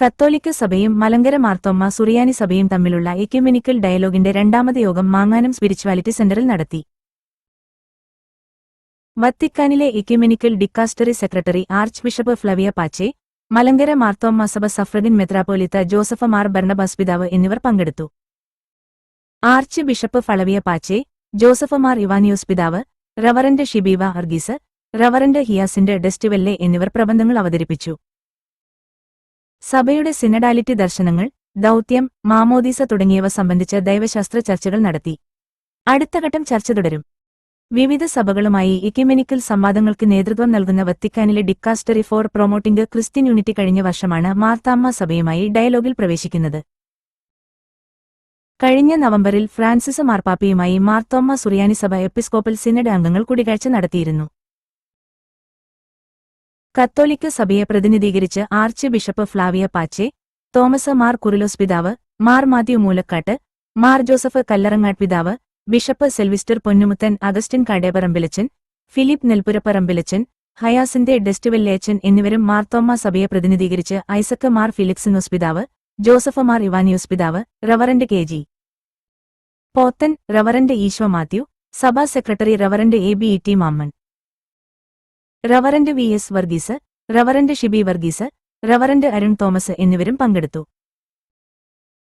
കത്തോലിക്ക സഭയും മലങ്കര മാർത്തോമ്മ സുറിയാനി സഭയും തമ്മിലുള്ള എക്യുമെനിക്കൽ ഡയലോഗിന്റെ രണ്ടാമത് യോഗം മാങ്ങാനം സ്പിരിച്വാലിറ്റി സെന്ററിൽ നടത്തി. വത്തിക്കാനിലെ ecumenical dicastery secretary archbishop Flavia Pace Malankara Marthoma സഭ സഫ്രദിൻ മെത്രാപോലിത്ത ജോസഫ് മാർ ബർണബാസ് പിതാവ് എന്നിവർ പങ്കെടുത്തു. Archbishop Flavia Pace Joseph Mar Ivanios പിതാവ് റവറന്റ് ഷിബീവ അർഗീസ് റവറന്റ് ഹിയാസിന്റെ ഡെസ്റ്റിവെല്ലെ എന്നിവർ പ്രബന്ധങ്ങൾ അവതരിപ്പിച്ചു. സഭയുടെ സിനഡാലിറ്റി ദർശനങ്ങൾ ദൗത്യം മാമോദീസ തുടങ്ങിയവ സംബന്ധിച്ച ദൈവശാസ്ത്ര ചർച്ചകൾ നടത്തി. അടുത്ത ഘട്ടം ചർച്ച തുടരും. വിവിധ സഭകളുമായി ഇക്യുമെനിക്കൽ സംവാദങ്ങൾക്ക് നേതൃത്വം നൽകുന്ന വത്തിക്കാനിലെ dicastery for promoting Christian unity കഴിഞ്ഞ വർഷമാണ് മാർത്താമ്മ സഭയുമായി ഡയലോഗിൽ പ്രവേശിക്കുന്നത്. കഴിഞ്ഞ നവംബറിൽ ഫ്രാൻസിസ് മാർപ്പാപ്പയുമായി മാർത്തോമ്മ സുറിയാനി സഭ എപ്പിസ്കോപ്പൽ സിനഡ് അംഗങ്ങൾ കൂടിക്കാഴ്ച നടത്തിയിരുന്നു. കത്തോലിക്ക സഭയെ പ്രതിനിധീകരിച്ച് archbishop Flavia Pace Thomas Mar Kurilos പിതാവ് മാർ മാത്യു മൂലക്കാട്ട് മാർ ജോസഫ് കല്ലറങ്ങാട്ട് പിതാവ് ബിഷപ്പ് സെൽവിസ്റ്റർ പൊന്നുമുത്തൻ അഗസ്റ്റിൻ കടേപറമ്പിലച്ചൻ ഫിലിപ്പ് നെൽപ്പുരപ്പറമ്പിലച്ചൻ ഹയാസിന്റെ ഡെസ്റ്റുവെല്ലേച്ചൻ എന്നിവരും മാർ മാർത്തോമ്മ സഭയെ പ്രതിനിധീകരിച്ച് ഐസക്ക് മാർ ഫിലിക്സിനോസ് പിതാവ് ജോസഫ് മാർ ഇവാനിയോസ് പിതാവ് reverend K G. Pothan reverend ഈശ്വ Mathew സഭാ secretary reverend A B E T Mammen. Reverend V S Varghese reverend Shibi Varghese reverend Arun Thomas എന്നിവരും പങ്കെടുത്തു.